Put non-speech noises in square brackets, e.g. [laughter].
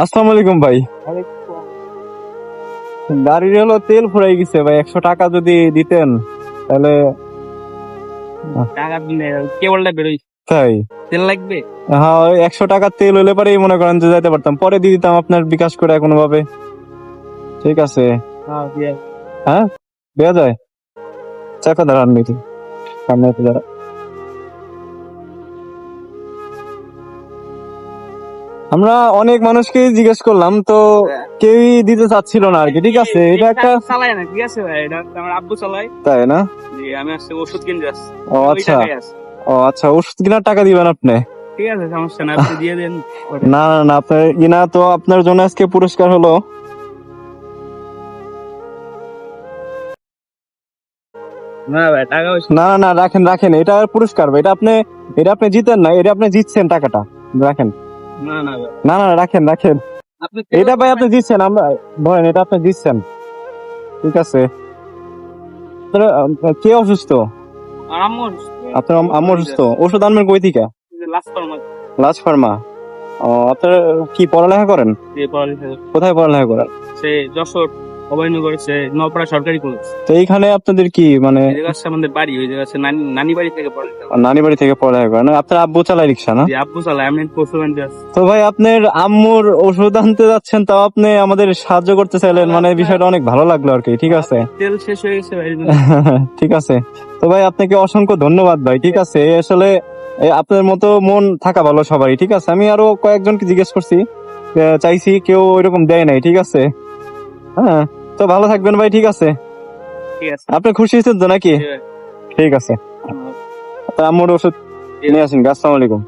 আসসালামু আলাইকুম ভাই গাড়ির হলো তেল ফুরাই গেছে ভাই একশো টাকা যদি দিতেন তাহলে টাকা কেবলটা বেরোই তাই? তেল লাগবে? হ্যাঁ একশো টাকা তেল হলে পরেই মনে করেন যে যাইতে পারতাম। পরে দিয়ে দিতাম আপনার বিকাশ করে কোনো ভাবে ঠিক আছে। হ্যাঁ হ্যাঁ? দেওয়া যায়। চাকা দাঁড়ান নাকি সামনে দাঁড়া আমরা অনেক মানুষকে জিজ্ঞেস করলাম তো কেউই দিতে চাচ্ছিল না আর কি ঠিক আছে? এটা একটা চালাই না ঠিক আছে ভাই? এটা আমার আব্বু চালাই তাই না? যে আমি আসছে ওষুধ কিনতে আসছি। ও আচ্ছা। ও আচ্ছা ওষুধ কেনার টাকা দিবেন আপনি? ঠিক আছে সমস্যা না আপনি দিয়ে দেন না না না আপনার ইনা তো আপনার জন্য আজকে পুরস্কার হলো। না ভাই টাকা না না না রাখেন রাখেন এটা পুরস্কার ভাই, এটা আপনি এটা আপনি জিতেন না এটা আপনি জিতছেন টাকাটা রাখেন। না না রাখেন রাখেন। এটা ভাই আপনি দিচ্ছেন আমরা ধরেন এটা আপনি দিচ্ছেন। ঠিক আছে। কে অসুস্থ? আপনার আম- আম্মু অসুস্থ? ওষুধ আনবেন কই থেকে? লাজ ফার্মা। ও আপনার কি পড়ালেখা করেন? কোথায় পড়ালেখা করেন? সে যশোর। অভয়নগর সে নপাড়া সরকারি কলেজ। তো এইখানে আপনাদের কি মানে আমাদের বাড়ি ওই জায়গা হচ্ছে নানি নানি বাড়ি থেকে পড়ালেখা করি। নানি বাড়ি থেকে পড়ালেখা করেন আপনার আব্বু চালায় রিক্সা না? যে আব্বু চালায় আমি পশু আছি তো ভাই আপনার আম্মুর ওষুধ আনতে যাচ্ছেন তাও আপনি আমাদের সাহায্য করতে চাইলেন। মানে বিষয়টা অনেক ভালো লাগল আর কি ঠিক আছে? [laughs] তেল শেষ হয়ে গেছে ভাই ঠিক আছে। তো ভাই আপনাকে অসংখ্য ধন্যবাদ ভাই ঠিক আছে? এই আসলে এই আপনার মতো মন থাকা ভালো সবারই ঠিক আছে? আমি আরও কয়েকজনকে জিজ্ঞেস করছি। আহ, চাইছি কেউ এরকম দেয় নাই ঠিক আছে? হ্যাঁ। তো ভালো থাকবেন ভাই ঠিক আছে? আপনি খুশি হয়েছেন তো নাকি? ঠিক আছে। তো আম্মুর ওষুধ নিয়ে আসেন আসসালামু আলাইকুম।